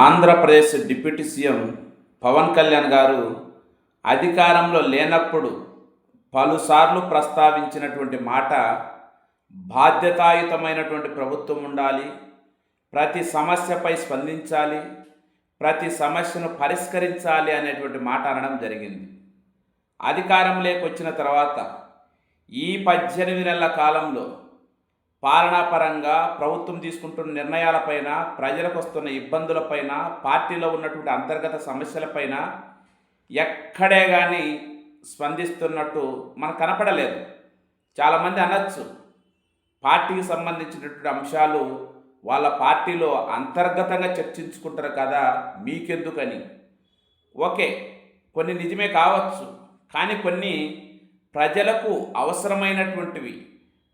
Andhra Pradesh deputy CM Pawan Kalyan గారు అధికారంలో లేనప్పుడు పలుసార్లు ప్రస్తావించినటువంటి మాట బాధ్యతాయుతమైనటువంటి ప్రభుత్వం ఉండాలి ప్రతి సమస్యపై స్పందించాలి ప్రతి సమస్యను పరిష్కరించాలి అనేటువంటి మాట అనడం జరిగింది. అధికారంలోకి వచ్చిన తర్వాత ఈ పద్దెనిమిది నెలల కాలంలో పాలనాపరంగా ప్రభుత్వం తీసుకుంటున్న నిర్ణయాలపైన ప్రజలకు వస్తున్న ఇబ్బందులపైన పార్టీలో ఉన్నటువంటి అంతర్గత సమస్యలపైన ఎక్కడే కానీ స్పందిస్తున్నట్టు మనకు కనపడలేదు. చాలామంది అనొచ్చు. పార్టీకి సంబంధించినటువంటి అంశాలు వాళ్ళ పార్టీలో అంతర్గతంగా చర్చించుకుంటారు కదా మీకెందుకని? ఓకే కొన్ని నిజమే కావచ్చు. కానీ కొన్ని ప్రజలకు అవసరమైనటువంటివి.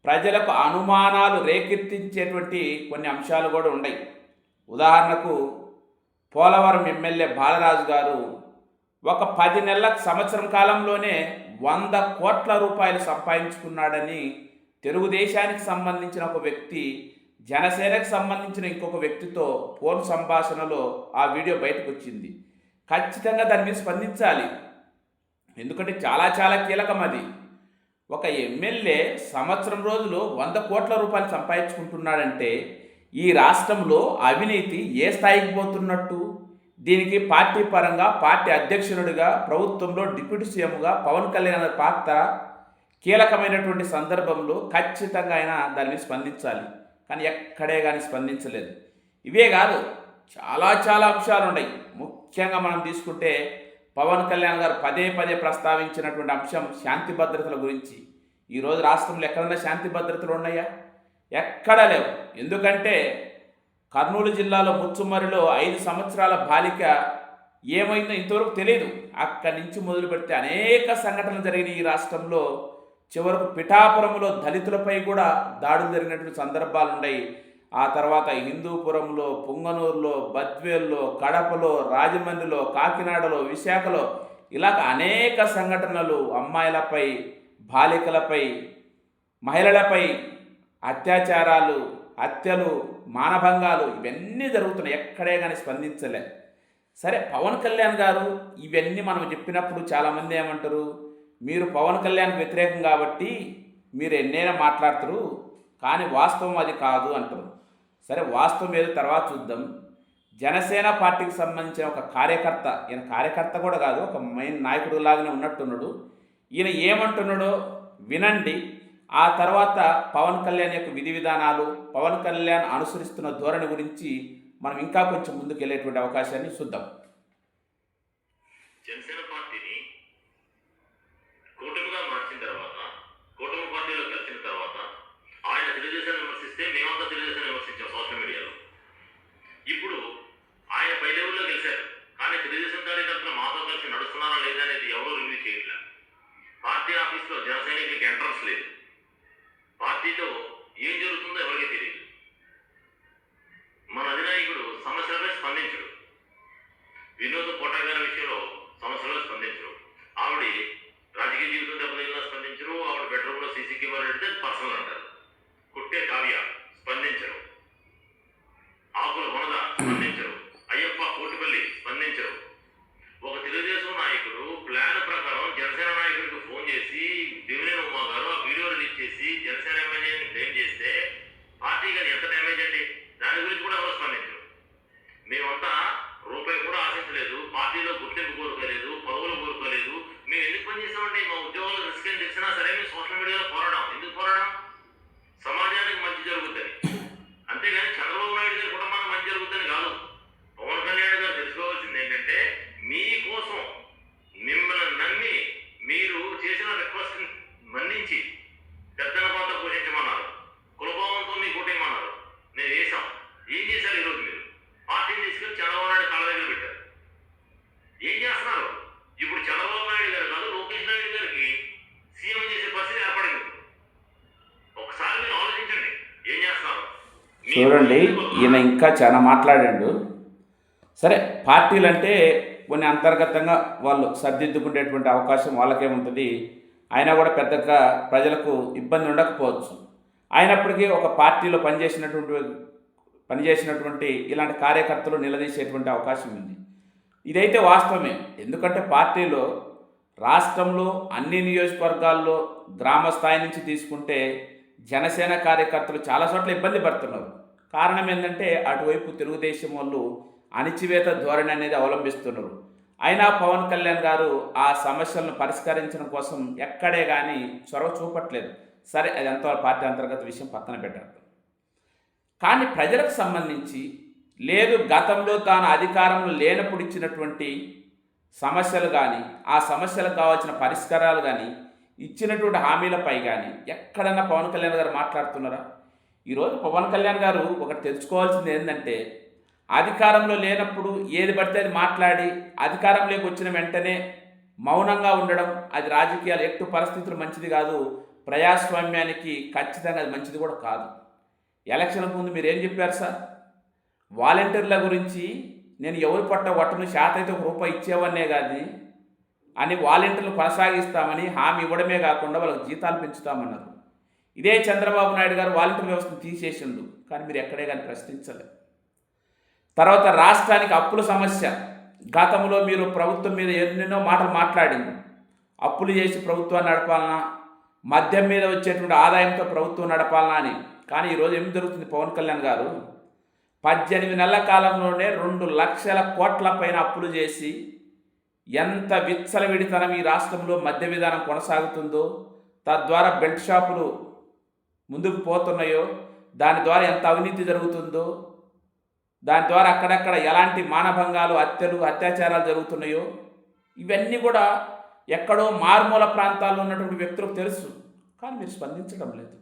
ప్రజలకు అనుమానాలు రేకెత్తించేటువంటి కొన్ని అంశాలు కూడా ఉన్నాయి. ఉదాహరణకు పోలవరం ఎమ్మెల్యే బాలరాజు గారు ఒక పది నెలల సంవత్సరం కాలంలోనే వంద కోట్ల రూపాయలు సంపాదించుకున్నాడని తెలుగుదేశానికి సంబంధించిన ఒక వ్యక్తి జనసేనకు సంబంధించిన ఇంకొక వ్యక్తితో ఫోన్ సంభాషణలో ఆ వీడియో బయటకు వచ్చింది ఖచ్చితంగా దాని మీద స్పందించాలి. ఎందుకంటే చాలా చాలా కీలకం అది. ఒక ఎమ్మెల్యే సంవత్సరం రోజులు వంద కోట్ల రూపాయలు సంపాదించుకుంటున్నాడంటే ఈ రాష్ట్రంలో అవినీతి ఏ స్థాయికి పోతున్నట్టు? దీనికి పార్టీ పరంగా పార్టీ అధ్యక్షుడిగా ప్రభుత్వంలో డిప్యూటీ సీఎంగా పవన్ కళ్యాణ్ అనే పాత్ర కీలకమైనటువంటి సందర్భంలో ఖచ్చితంగా ఆయన దాని మీద స్పందించాలి. కానీ ఎక్కడే కానీ స్పందించలేదు. ఇవే కాదు చాలా చాలా అంశాలు ఉన్నాయి ముఖ్యంగా మనం తీసుకుంటే పవన్ కళ్యాణ్ గారు పదే పదే ప్రస్తావించినటువంటి అంశం శాంతి భద్రతల గురించి. ఈరోజు రాష్ట్రంలో ఎక్కడన్నా శాంతి భద్రతలు ఉన్నాయా? ఎక్కడా లేవు. ఎందుకంటే కర్నూలు జిల్లాలో ముచ్చుమరిలో ఐదు సంవత్సరాల బాలిక ఏమైందో ఇంతవరకు తెలియదు అక్కడి నుంచి మొదలు పెడితే అనేక సంఘటనలు జరిగిన ఈ రాష్ట్రంలో. చివరకు పిఠాపురంలో దళితులపై కూడా దాడులు జరిగినటువంటి సందర్భాలు ఉన్నాయి ఆ తర్వాత హిందూపురంలో పుంగనూరులో బద్వేల్లో కడపలో రాజమండ్రిలో కాకినాడలో విశాఖలో ఇలాగ అనేక సంఘటనలు అమ్మాయిలపై బాలికలపై మహిళలపై అత్యాచారాలు హత్యలు మానభంగాలు ఇవన్నీ జరుగుతున్నాయి. ఎక్కడే కానీ స్పందించలే. సరే పవన్ కళ్యాణ్ గారు ఇవన్నీ మనం చెప్పినప్పుడు చాలామంది ఏమంటారు? మీరు పవన్ కళ్యాణ్ వ్యతిరేకం కాబట్టి మీరు ఎన్నైనా మాట్లాడతారు కానీ వాస్తవం అది కాదు అంటారు. సరే వాస్తవం ఏదో తర్వాత చూద్దాం. జనసేన పార్టీకి సంబంధించిన ఒక కార్యకర్త ఈయన కార్యకర్త కూడా కాదు ఒక మెయిన్ నాయకుడు లాగానే ఉన్నట్టున్నాడు. ఈయన ఏమంటున్నాడో వినండి. ఆ తర్వాత పవన్ కళ్యాణ్ యొక్క విధి విధానాలు పవన్ కళ్యాణ్ అనుసరిస్తున్న ధోరణి గురించి మనం ఇంకా కొంచెం ముందుకు వెళ్ళేటువంటి అవకాశాన్ని చూద్దాం. జనసేన జీవితం దెబ్బతిన్నా స్పందించరు ఆవిడ బెడ్రూమ్లో సీసీ కెమెరా పెడితే పర్సనల్ అంటారు. కోసం మిమ్మల్ని నమ్మి మీరు చేసిన రిక్వెస్ట్ మన్నించి పెద్దన పాత్ర పోషించమన్నారు. కులభావంతో మీ కూటేయమన్నారు నేను వేసాం ఏం చేశారు ఈరోజు మీరు? పార్టీని తీసుకెళ్ళి చంద్రబాబు నాయుడు కాళ్ళ దగ్గర పెట్టారు. ఏం చేస్తున్నారు? ఇప్పుడు చంద్రబాబు నాయుడు గారు కాదు లోకేష్ నాయుడు గారికి సీఎం చేసే పరిస్థితి ఏర్పడింది. ఒకసారి మీరు ఆలోచించండి. ఏం చేస్తున్నారు? చూడండి ఈయన ఇంకా చాలా మాట్లాడాడు. సరే పార్టీలు అంటే కొన్ని అంతర్గతంగా వాళ్ళు సర్దిద్దుకునేటువంటి అవకాశం వాళ్ళకే ఉంటుంది. అయినా కూడా పెద్దగా ప్రజలకు ఇబ్బంది ఉండకపోవచ్చు. అయినప్పటికీ ఒక పార్టీలో పనిచేసినటువంటి పనిచేసినటువంటి ఇలాంటి కార్యకర్తలు నిలదీసేటువంటి అవకాశం ఉంది. ఇదైతే వాస్తవమే. ఎందుకంటే పార్టీలో రాష్ట్రంలో అన్ని నియోజకవర్గాల్లో గ్రామ స్థాయి నుంచి తీసుకుంటే జనసేన కార్యకర్తలు చాలా చోట్ల ఇబ్బంది పడుతున్నారు. కారణం ఏంటంటే అటువైపు తెలుగుదేశం వాళ్ళు అణిచివేత ధోరణి అనేది అవలంబిస్తున్నారు. అయినా పవన్ కళ్యాణ్ గారు ఆ సమస్యలను పరిష్కరించడం కోసం ఎక్కడే కానీ చొరవ చూపట్లేదు. సరే అది ఎంతో పార్టీ అంతర్గత విషయం పక్కన పెట్టారు. కానీ ప్రజలకు సంబంధించి లేదు గతంలో తాను అధికారంలో లేనప్పుడు ఇచ్చినటువంటి సమస్యలు కానీ ఆ సమస్యలకు కావాల్సిన పరిష్కారాలు కానీ ఇచ్చినటువంటి హామీలపై కానీ ఎక్కడన్నా పవన్ కళ్యాణ్ గారు మాట్లాడుతున్నారా? ఈరోజు పవన్ కళ్యాణ్ గారు ఒకటి తెలుసుకోవాల్సింది ఏంటంటే అధికారంలో లేనప్పుడు ఏది పడితే అది మాట్లాడి అధికారంలోకి వచ్చిన వెంటనే మౌనంగా ఉండడం అది రాజకీయాలు ఎట్టు పరిస్థితులు మంచిది కాదు ప్రజాస్వామ్యానికి ఖచ్చితంగా అది మంచిది కూడా కాదు. ఎలక్షన్కు ముందు మీరు ఏం చెప్పారు సార్? వాలంటీర్ల గురించి నేను ఎవరు పట్ట ఒట్టను శాత అయితే ఒక రూపాయి ఇచ్చేవన్నే కానీ అని వాలంటీర్లు కొనసాగిస్తామని హామీ ఇవ్వడమే కాకుండా వాళ్ళకి జీతాలు పెంచుతామన్నారు. ఇదే చంద్రబాబు నాయుడు గారు వాలంటీర్ వ్యవస్థను తీసేసిండు. కానీ మీరు ఎక్కడే కానీ ప్రశ్నించలేదు. తర్వాత రాష్ట్రానికి అప్పుల సమస్య. గతంలో మీరు ప్రభుత్వం మీద ఎన్నెన్నో మాటలు మాట్లాడింది. అప్పులు చేసి ప్రభుత్వాన్ని నడపాలనా? మద్యం మీద వచ్చేటువంటి ఆదాయంతో ప్రభుత్వం నడపాలనా అని. కానీ ఈరోజు ఏం జరుగుతుంది పవన్ కళ్యాణ్ గారు? పద్దెనిమిది నెలల కాలంలోనే రెండు లక్షల కోట్ల పైన అప్పులు చేసి ఎంత విచ్చలవిడితనం ఈ రాష్ట్రంలో మద్య విధానం కొనసాగుతుందో తద్వారా బెల్ట్ షాపులు ముందుకు పోతున్నాయో దాని ద్వారా ఎంత అవినీతి జరుగుతుందో దాని ద్వారా అక్కడక్కడ ఎలాంటి మానభంగాలు హత్యలు అత్యాచారాలు జరుగుతున్నాయో ఇవన్నీ కూడా ఎక్కడో మారుమూల ప్రాంతాల్లో ఉన్నటువంటి వ్యక్తులకు తెలుసు. కానీ మీరు స్పందించడం లేదు.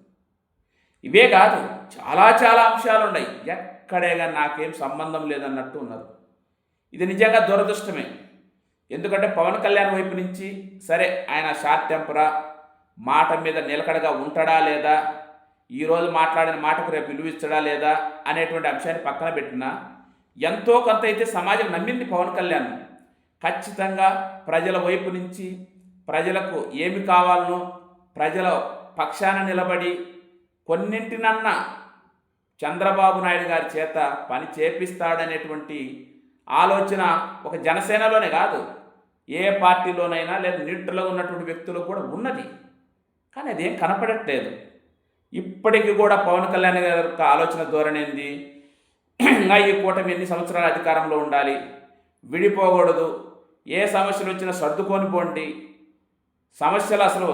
ఇవే కాదు చాలా చాలా అంశాలు ఉన్నాయి. ఎక్కడేగా నాకేం సంబంధం లేదన్నట్టు ఉన్నారు. ఇది నిజంగా దురదృష్టమే. ఎందుకంటే పవన్ కళ్యాణ్ వైపు నుంచి సరే ఆయన షార్ట్ టెంపరా మాట మీద నిలకడగా ఉంటాడా లేదా ఈరోజు మాట్లాడిన మాటకు రేపు విలువిస్తాడా లేదా అనేటువంటి అంశాన్ని పక్కన పెట్టినా ఎంతో కొంత అయితే సమాజం నమ్మింది పవన్ కళ్యాణ్. ఖచ్చితంగా ప్రజల వైపు నుంచి ప్రజలకు ఏమి కావాలనో ప్రజల పక్షాన నిలబడి కొన్నింటినన్నా చంద్రబాబు నాయుడు గారి చేత పని చేపిస్తాడనేటువంటి ఆలోచన ఒక జనసేనలోనే కాదు ఏ పార్టీలోనైనా లేదా నీటిలో ఉన్నటువంటి వ్యక్తులు కూడా ఉన్నది. కానీ అదేం కనపడట్లేదు. ఇప్పటికీ కూడా పవన్ కళ్యాణ్ గారి యొక్క ఆలోచన ధోరణి ఏంది? ఇంకా ఈ కూటమి ఎన్ని సంవత్సరాల అధికారంలో ఉండాలి? విడిపోకూడదు. ఏ సమస్యలు వచ్చినా సర్దుకొని పోండి. సమస్యలు అసలు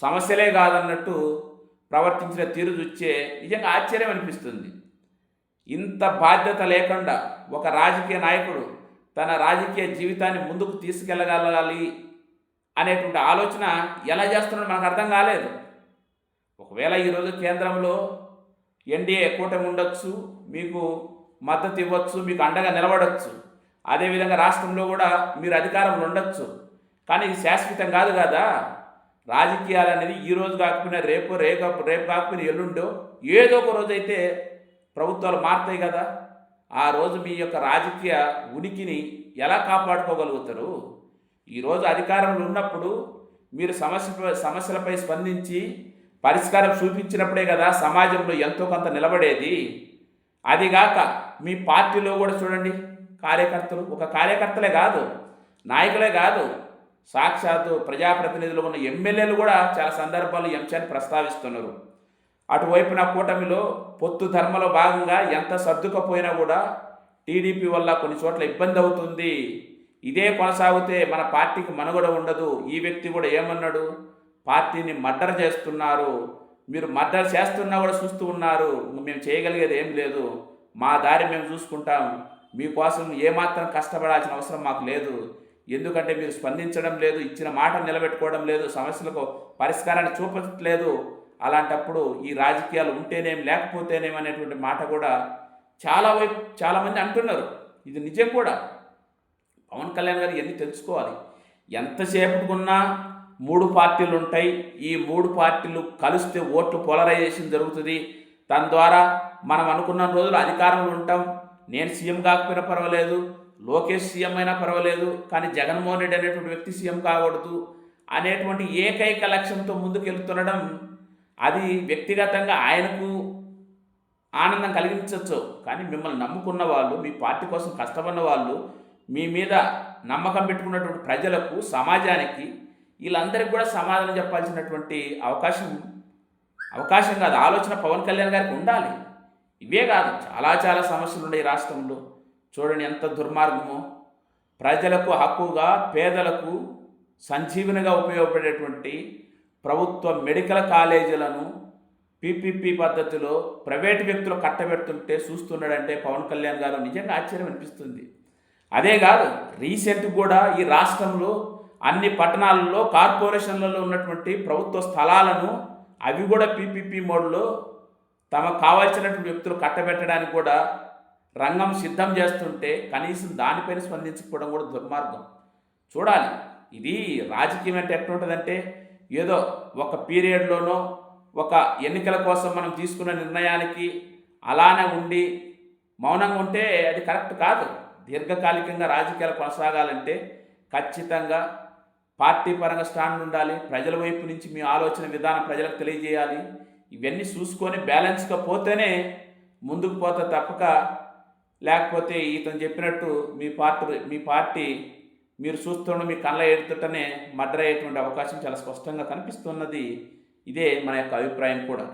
సమస్యలే కాదన్నట్టు ప్రవర్తించిన తీరు చూస్తే నిజంగా ఆశ్చర్యం అనిపిస్తుంది. ఇంత బాధ్యత లేకుండా ఒక రాజకీయ నాయకుడు తన రాజకీయ జీవితాన్ని ముందుకు తీసుకెళ్ళగలగాలి అనేటువంటి ఆలోచన ఎలా చేస్తున్నాడో మనకు అర్థం కాలేదు. ఒకవేళ ఈరోజు కేంద్రంలో ఎన్డీఏ కూటమి ఉండొచ్చు మీకు మద్దతు ఇవ్వచ్చు మీకు అండగా నిలబడవచ్చు అదేవిధంగా రాష్ట్రంలో కూడా మీరు అధికారంలో ఉండొచ్చు. కానీ ఇది శాశ్వతం కాదు కదా? రాజకీయాలు అనేది ఈ రోజు కాకపోయినా రేపు రేపు రేపు కాకపోయినా ఎల్లుండో ఏదో ఒక రోజు అయితే ప్రభుత్వాలు మారుతాయి కదా. ఆ రోజు మీ యొక్క రాజకీయ ఉనికిని ఎలా కాపాడుకోగలుగుతారు? ఈరోజు అధికారంలో ఉన్నప్పుడు మీరు సమస్య సమస్యలపై స్పందించి పరిష్కారం చూపించినప్పుడే కదా సమాజంలో ఎంతో కొంత నిలబడేది. అదిగాక మీ పార్టీలో కూడా చూడండి కార్యకర్తలు ఒక కార్యకర్తలే కాదు నాయకులే కాదు సాక్షాత్తు ప్రజాప్రతినిధులు ఉన్న ఎమ్మెల్యేలు కూడా చాలా సందర్భాలు ఈ అంశాన్ని ప్రస్తావిస్తున్నారు అటువైపున కూటమిలో పొత్తు ధర్మలో భాగంగా ఎంత సర్దుకపోయినా కూడా టీడీపీ వల్ల కొన్ని చోట్ల ఇబ్బంది అవుతుంది. ఇదే కొనసాగితే మన పార్టీకి మనుగడ ఉండదు. ఈ వ్యక్తి కూడా ఏమన్నాడు? పార్టీని మర్డర్ చేస్తున్నారు. మీరు మర్డర్ చేస్తున్నా కూడా చూస్తూ ఉన్నారు. మేము చేయగలిగేది ఏం లేదు. మా దారి మేము చూసుకుంటాం. మీకోసం ఏమాత్రం కష్టపడాల్సిన అవసరం మాకు లేదు. ఎందుకంటే మీరు స్పందించడం లేదు ఇచ్చిన మాట నిలబెట్టుకోవడం లేదు సమస్యలకు పరిష్కారాన్ని చూపట్లేదు. అలాంటప్పుడు ఈ రాజకీయాలు ఉంటేనేం లేకపోతేనేం అనేటువంటి మాట కూడా చాలా వైపు చాలామంది అంటున్నారు. ఇది నిజం కూడా. పవన్ కళ్యాణ్ గారు ఇవన్నీ తెలుసుకోవాలి. ఎంతసేపుకున్నా మూడు పార్టీలు ఉంటాయి. ఈ మూడు పార్టీలు కలిస్తే ఓట్లు పోలరైజేషన్ జరుగుతుంది. దాని ద్వారా మనం అనుకున్న రోజులు అధికారంలో ఉంటాం. నేను సీఎం కాకపోయినా పర్వాలేదు. లోకేష్ సీఎం అయినా పర్వాలేదు. కానీ జగన్మోహన్ రెడ్డి అనేటువంటి వ్యక్తి సీఎం కాకూడదు అనేటువంటి ఏకైక లక్ష్యంతో ముందుకు వెళ్తుండడం అది వ్యక్తిగతంగా ఆయనకు ఆనందం కలిగించవచ్చు. కానీ మిమ్మల్ని నమ్ముకున్న వాళ్ళు మీ పార్టీ కోసం కష్టపడిన వాళ్ళు మీ మీద నమ్మకం పెట్టుకున్నటువంటి ప్రజలకు సమాజానికి వీళ్ళందరికీ కూడా సమాధానం చెప్పాల్సినటువంటి అవకాశం అవకాశం కాదు ఆలోచన పవన్ కళ్యాణ్ గారికి ఉండాలి. ఇవే కాదు చాలా చాలా సమస్యలు ఉన్నాయి ఈ రాష్ట్రంలో. చూడండి ఎంత దుర్మార్గమో. ప్రజలకు హక్కుగా పేదలకు సంజీవనిగా ఉపయోగపడేటువంటి ప్రభుత్వ మెడికల్ కాలేజీలను పీపీపీ పద్ధతిలో ప్రైవేటు వ్యక్తులు కట్టబెడుతుంటే చూస్తున్నాడంటే పవన్ కళ్యాణ్ గారు నిజంగా ఆశ్చర్యం అనిపిస్తుంది. అదే కాదు రీసెంట్ కూడా ఈ రాష్ట్రంలో అన్ని పట్టణాలలో కార్పొరేషన్లలో ఉన్నటువంటి ప్రభుత్వ స్థలాలను అవి కూడా పీపీపీ మోడ్లో తమకు కావాల్సినటువంటి వ్యక్తులు కట్టబెట్టడానికి కూడా రంగం సిద్ధం చేస్తుంటే కనీసం దానిపైన స్పందించకపోవడం కూడా దుర్మార్గం. చూడాలి. ఇది రాజకీయం అంటే ఎట్లుంటుందంటే ఏదో ఒక పీరియడ్లోనో ఒక ఎన్నికల కోసం మనం తీసుకున్న నిర్ణయానికి అలానే ఉండి మౌనంగా ఉంటే అది కరెక్ట్ కాదు. దీర్ఘకాలికంగా రాజకీయాలు కొనసాగాలంటే ఖచ్చితంగా పార్టీ పరంగా స్టాండ్ ఉండాలి ప్రజల వైపు నుంచి మీ ఆలోచన విధానం ప్రజలకు తెలియజేయాలి. ఇవన్నీ చూసుకొని బ్యాలెన్స్గా పోతేనే ముందుకు పోతే తప్పక లేకపోతే ఇతను చెప్పినట్టు మీ పార్టీ మీ పార్టీ మీరు చూస్తున్న మీ కళ్ళ ఎడుతుంటనే మర్డర్ అయ్యేటువంటి అవకాశం చాలా స్పష్టంగా కనిపిస్తున్నది. ఇదే మన యొక్క అభిప్రాయం కూడా.